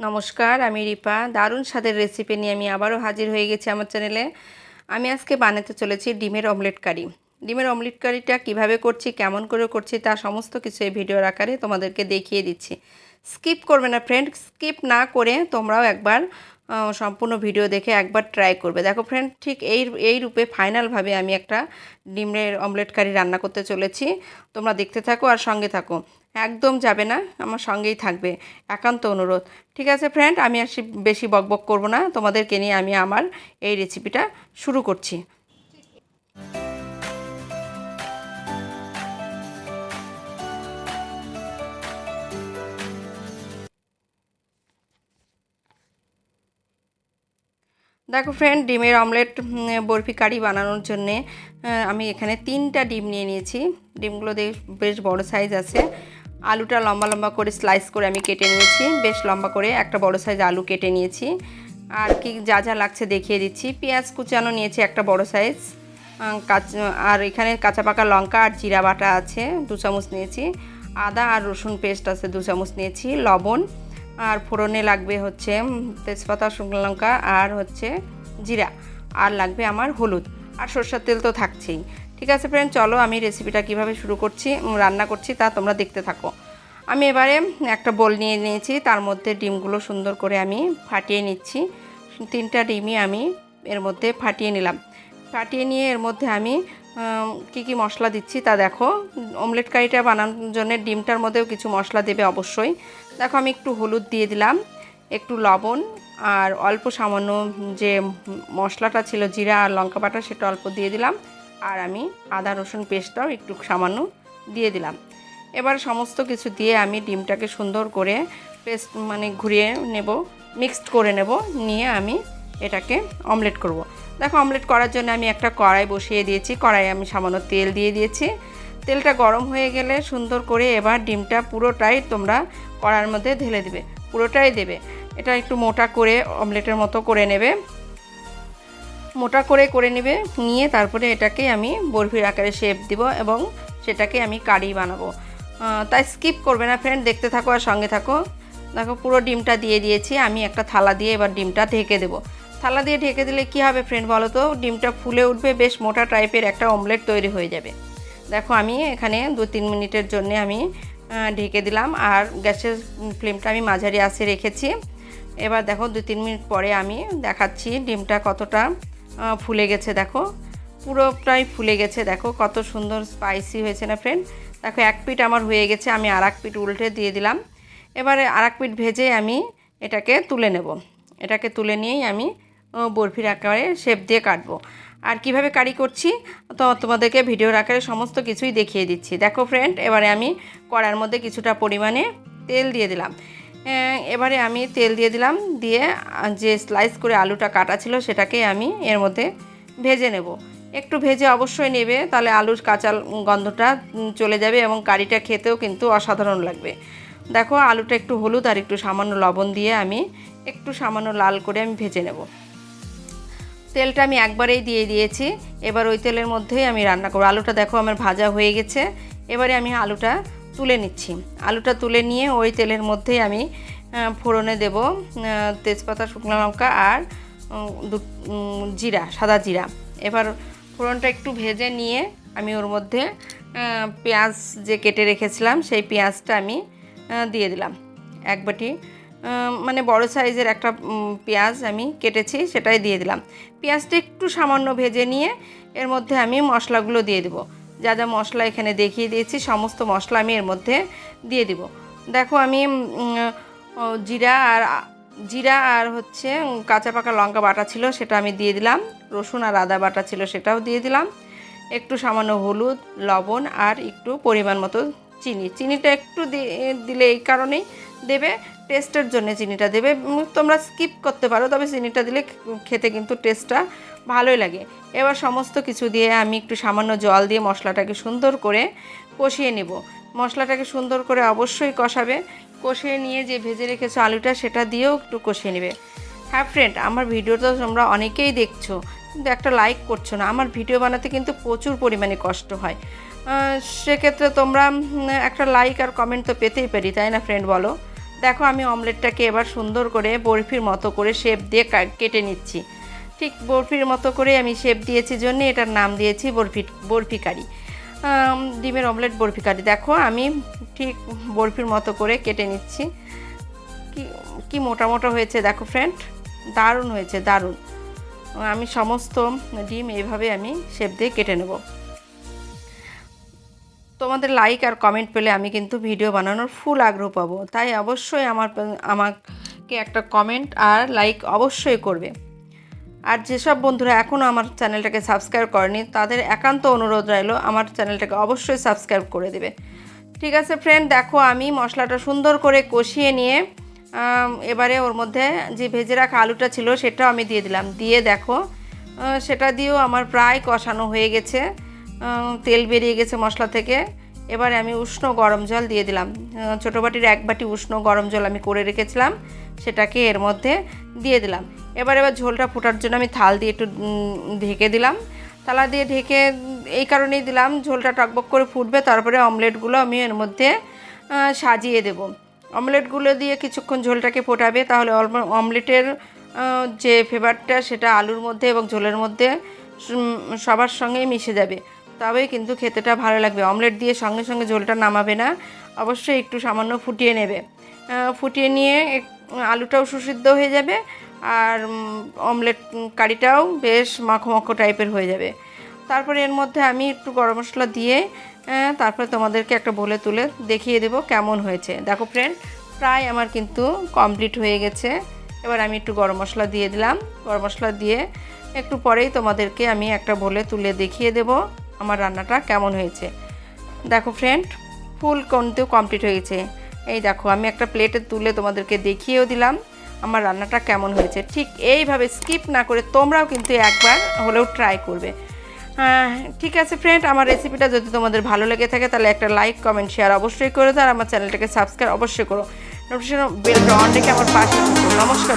নমস্কার, আমি রিপা। দারুণ স্বাদের রেসিপি নিয়ে আমি আবারও হাজির হয়ে গেছি আমার চ্যানেলে আমি আজকে বানাতে চলেছি ডিমের অমলেট কারি ডিমের অমলেট কারিটা কীভাবে করছি, কেমন করে করছি, তা সমস্ত কিছু এই ভিডিওর আকারে তোমাদেরকে দেখিয়ে দিচ্ছি। স্কিপ করবে না ফ্রেন্ড স্কিপ না করে তোমরাও একবার সম্পূর্ণ ভিডিও দেখে একবার ট্রাই করবে। দেখো ফ্রেন্ড ঠিক এই এই রূপে ফাইনালভাবে আমি একটা ডিমের অমলেট কারি রান্না করতে চলেছি। তোমরা দেখতে থাকো আর সঙ্গে থাকো। একদম যাবে না, আমার সঙ্গেই থাকবে। একান্ত অনুরোধ। ঠিক আছে ফ্রেন্ড আমি আর বেশি বকবক করব না, তোমাদেরকে নিয়ে আমি আমার এই রেসিপিটা শুরু করছি। দেখো ফ্রেন্ড ডিমের অমলেট বরফি কারি বানানোর জন্যে আমি এখানে তিনটা ডিম নিয়ে নিয়েছি। ডিমগুলো দেখ বেশ বড় সাইজ আছে। আলুটা লম্বা লম্বা করে স্লাইস করে আমি কেটে নিয়েছি। বেশ লম্বা করে একটা বড় সাইজ আলু কেটে নিয়েছি। আর কি যা যা লাগছে দেখিয়ে দিচ্ছি। পেঁয়াজ কুচানো নিয়েছি একটা বড় সাইজ। কাঁচা আর এখানে কাঁচা পাকা লঙ্কা আর জিরা বাটা আছে, দু চামচ নিয়েছি। আদা আর রসুন পেস্ট আছে, দু চামচ নিয়েছি। লবণ। আর ফোড়নে লাগবে হচ্ছে তেজপাতা, শুকনো লঙ্কা আর হচ্ছে জিরা। আর লাগবে আমার হলুদ। আর সরষের তেল তো থাকছেই। ঠিক আছে ফ্রেন্ড চলো আমি রেসিপিটা কীভাবে শুরু করছি রান্না করছি, তা তোমরা দেখতে থাকো। আমি এবারে একটা বোল নিয়ে নিয়েছি, তার মধ্যে ডিমগুলো সুন্দর করে আমি ফাটিয়ে নিচ্ছি। তিনটা ডিমই আমি এর মধ্যে ফাটিয়ে নিলাম। ফাটিয়ে নিয়ে এর মধ্যে আমি কি কি মশলা দিচ্ছি তা দেখো। অমলেট কারিটা বানানোর জন্য ডিমটার মধ্যেও কিছু মশলা দেবে অবশ্যই। দেখো আমি একটু হলুদ দিয়ে দিলাম, একটু লবণ আর অল্প সামান্য যে মশলাটা ছিল, জিরা আর লঙ্কা বাটা, সেটা অল্প দিয়ে দিলাম। আর আমি আদা, রসুন পেস্টটাও একটু সামান্য দিয়ে দিলাম। এবার সমস্ত কিছু দিয়ে আমি ডিমটাকে সুন্দর করে পেস্ট মানে ঘুরিয়ে নেব, মিক্সড করে নেব, নিয়ে আমি এটাকে অমলেট করব। দেখো, অমলেট করার জন্য আমি একটা কড়াই বসিয়ে দিয়েছি। কড়াই আমি সামান্য তেল দিয়ে দিয়েছি। তেলটা গরম হয়ে গেলে সুন্দর করে এবার ডিমটা পুরোটাই তোমরা কড়ার মধ্যে ঢেলে দেবে, পুরোটাই দেবে। এটা একটু মোটা করে অমলেটের মতো করে নেবে। মোটা করে করে নেবে, নিয়ে তারপরে এটাকে আমি বরফির আকারে শেপ দিব এবং সেটাকে আমি কারি বানাবো। তাই স্কিপ করবে না ফ্রেন্ড দেখতে থাকো আর সঙ্গে থাকো। দেখো পুরো ডিমটা দিয়ে দিয়েছি, আমি একটা থালা দিয়ে এবার ডিমটা ঢেকে দেবো। থালা দিয়ে ঢেকে দিলে কি হবে ফ্রেন্ড বলো তো? ডিমটা ফুলে উঠবে, বেশ মোটা টাইপের একটা অমলেট তৈরি হয়ে যাবে। দেখো আমি এখানে দু তিন মিনিটের জন্য আমি ঢেকে দিলাম আর গ্যাসের ফ্লেমটা আমি মাঝারি আসে রেখেছি। এবার দেখো দু তিন মিনিট পরে আমি দেখাচ্ছি ডিমটা কতটা ফুলে গেছে, দেখো। পুরোটাই ফুলে গেছে, দেখো। কত সুন্দর স্পাইসি হয়েছে না ফ্রেন্ড দেখো, এক পিট আমার হয়ে গেছে, আমি আর এক পিঠ উল্টে দিয়ে দিলাম। এবারে আর এক পিঠ ভেজে আমি এটাকে তুলে নেব। এটাকে তুলে নিয়েই আমি বরফির আকারে শেপ দিয়ে কাটবো। আর কীভাবে কারি করছি? তো তোমাদেরকে ভিডিওর আকারে সমস্ত কিছুই দেখিয়ে দিচ্ছি। দেখো ফ্রেন্ড এবারে আমি কড়ার মধ্যে কিছুটা পরিমাণে তেল দিয়ে দিলাম। এবারে আমি তেল দিয়ে দিলাম, দিয়ে যে স্লাইস করে আলুটা কাটা ছিল সেটাকে আমি এর মধ্যে ভেজে নেব। একটু ভেজে অবশ্যই নেবে, তাহলে আলুর কাঁচা গন্ধটা চলে যাবে এবং কারিটা খেতেও কিন্তু অসাধারণ লাগবে। দেখো, আলুটা একটু হলুদ আর একটু সামান্য লবণ দিয়ে আমি একটু সামান্য লাল করে আমি ভেজে নেব। তেলটা আমি একবারেই দিয়ে দিয়েছি, এবার ওই তেলের মধ্যেই আমি রান্না করব। আলুটা দেখো আমার ভাজা হয়ে গেছে, এবারে আমি আলুটা তুলে নিচ্ছি। আলুটা তুলে নিয়ে ওই তেলের মধ্যেই আমি ফোড়নে দেব তেজপাতা, শুকনো লঙ্কা আর জিরা, সাদা জিরা। এবার ফোড়নটা একটু ভেজে নিয়ে আমি ওর মধ্যে পেঁয়াজ যে কেটে রেখেছিলাম সেই পেঁয়াজটা আমি দিয়ে দিলাম। এক বাটি মানে বড় সাইজের একটা পেঁয়াজ আমি কেটেছি, সেটাই দিয়ে দিলাম। পেঁয়াজটা একটু সামান্য ভেজে নিয়ে এর মধ্যে আমি মশলাগুলো দিয়ে দেবো। যা যা মশলা এখানে দেখিয়ে দিয়েছি, সমস্ত মশলা আমি এর মধ্যে দিয়ে দিব। দেখো আমি জিরা আর জিরা আর হচ্ছে কাঁচা পাকা লঙ্কা বাটা ছিল সেটা আমি দিয়ে দিলাম। রসুন আর আদা বাটা ছিল সেটাও দিয়ে দিলাম। একটু সামান্য হলুদ, লবণ আর একটু পরিমাণ মতো চিনি। চিনিটা একটু দিলে এই কারণেই দেবে টেস্টের জন্য চিনিটা দেবে। তোমরা স্কিপ করতে পারো, তবে চিনিটা দিলে খেতে কিন্তু টেস্টটা ভালোই লাগে। এবার সমস্ত কিছু দিয়ে আমি একটু সামান্য জল দিয়ে মশলাটাকে সুন্দর করে কষিয়ে নেব। মশলাটাকে সুন্দর করে অবশ্যই কষাবে। কষিয়ে নিয়ে যে ভেজে রেখেছো আলুটা, সেটা দিয়েও একটু কষিয়ে নেবে। হ্যাঁ ফ্রেন্ড আমার ভিডিওটা তোমরা অনেকেই দেখছ। কিন্তু একটা লাইক করছ না। আমার ভিডিও বানাতে কিন্তু প্রচুর পরিমাণে কষ্ট হয়। সেক্ষেত্রে তোমরা একটা লাইক আর কমেন্ট তো পেতেই পারি, তাই না ফ্রেন্ড বলো? দেখো আমি অমলেটটাকে এবার সুন্দর করে বরফির মতো করে শেপ দিয়ে কেটে নিচ্ছি। ঠিক বরফির মতো করে আমি শেপ দিয়েছি জন্য এটার নাম দিয়েছি বরফি বরফি কারি ডিমের অমলেট বরফি কারি দেখো আমি ঠিক বরফির মতো করে কেটে নিচ্ছি। কি কি মোটা মোটা হয়েছে দেখো ফ্রেন্ড দারুণ হয়েছে, দারুণ। আমি সমস্ত ডিম এইভাবে আমি শেপ দিয়ে কেটে নেব। তোমাদের লাইক আর কমেন্ট পেলে আমি কিন্তু ভিডিও বানানোর ফুল আগ্রহ পাবো। তাই অবশ্যই আমার, আমাকে একটা কমেন্ট আর লাইক অবশ্যই করবে। আর যেসব বন্ধুরা এখনও আমার চ্যানেলটাকে সাবস্ক্রাইব করেনি, তাদের একান্ত অনুরোধ রইল আমার চ্যানেলটাকে অবশ্যই সাবস্ক্রাইব করে দেবে। ঠিক আছে ফ্রেন্ড দেখো আমি মশলাটা সুন্দর করে কষিয়ে নিয়ে এবারে ওর মধ্যে যে ভেজে রাখা আলুটা ছিল সেটাও আমি দিয়ে দিলাম। দিয়ে দেখো সেটা দিয়েও আমার প্রায় কষানো হয়ে গেছে তেল বেরিয়ে গেছে মশলা থেকে। এবারে আমি উষ্ণ গরম জল দিয়ে দিলাম। ছোটো বাটির এক বাটি উষ্ণ গরম জল আমি করে রেখেছিলাম, সেটাকে এর মধ্যে দিয়ে দিলাম। এবার এবার ঝোলটা ফোটার জন্য আমি থাল দিয়ে একটু ঢেকে দিলাম। থালা দিয়ে ঢেকে, এই কারণেই দিলাম, ঝোলটা টকবক করে ফুটবে, তারপরে অমলেটগুলো আমি এর মধ্যে সাজিয়ে দেব। অমলেটগুলো দিয়ে কিছুক্ষণ ঝোলটাকে ফোটাবে, তাহলে অমলেটের যে ফ্লেভারটা সেটা আলুর মধ্যে এবং ঝোলের মধ্যে সবার সঙ্গেই মিশে যাবে। তবেই কিন্তু খেতেটা ভালো লাগবে। অমলেট দিয়ে সঙ্গে সঙ্গে ঝোলটা নামাবে না, অবশ্যই একটু সামান্য ফুটিয়ে নেবে। ফুটিয়ে নিয়ে আলুটাও সুসিদ্ধ হয়ে যাবে আর অমলেট কারিটাও বেশ মাখো মাখো টাইপের হয়ে যাবে। তারপরে এর মধ্যে আমি একটু গরম মশলা দিয়ে তারপরে তোমাদেরকে একটা বলে তুলে দেখিয়ে দেবো কেমন হয়েছে। দেখো ফ্রেন্ড প্রায় আমার কিন্তু কমপ্লিট হয়ে গেছে। এবার আমি একটু গরম মশলা দিয়ে দিলাম। গরম মশলা দিয়ে একটু পরেই তোমাদেরকে আমি একটা বলে তুলে দেখিয়ে দেব। আমার রান্নাটা কেমন হয়েছে। দেখো ফ্রেন্ড ফুল কিন্তু কমপ্লিট হয়ে গেছে এই দেখো আমি একটা প্লেটে তুলে তোমাদেরকে দেখিয়েও দিলাম আমার রান্নাটা কেমন হয়েছে। ঠিক এইভাবে স্কিপ না করে তোমরাও কিন্তু একবার হলেও ট্রাই করবে। হ্যাঁ, ঠিক আছে ফ্রেন্ড আমার রেসিপিটা যদি তোমাদের ভালো লেগে থাকে তাহলে একটা লাইক কমেন্ট শেয়ার অবশ্যই করে দাও আর আমার চ্যানেলটাকে সাবস্ক্রাইব অবশ্যই করো। নোটিফিকেশন বেলটা অন রেখে আমার পাশে নমস্কার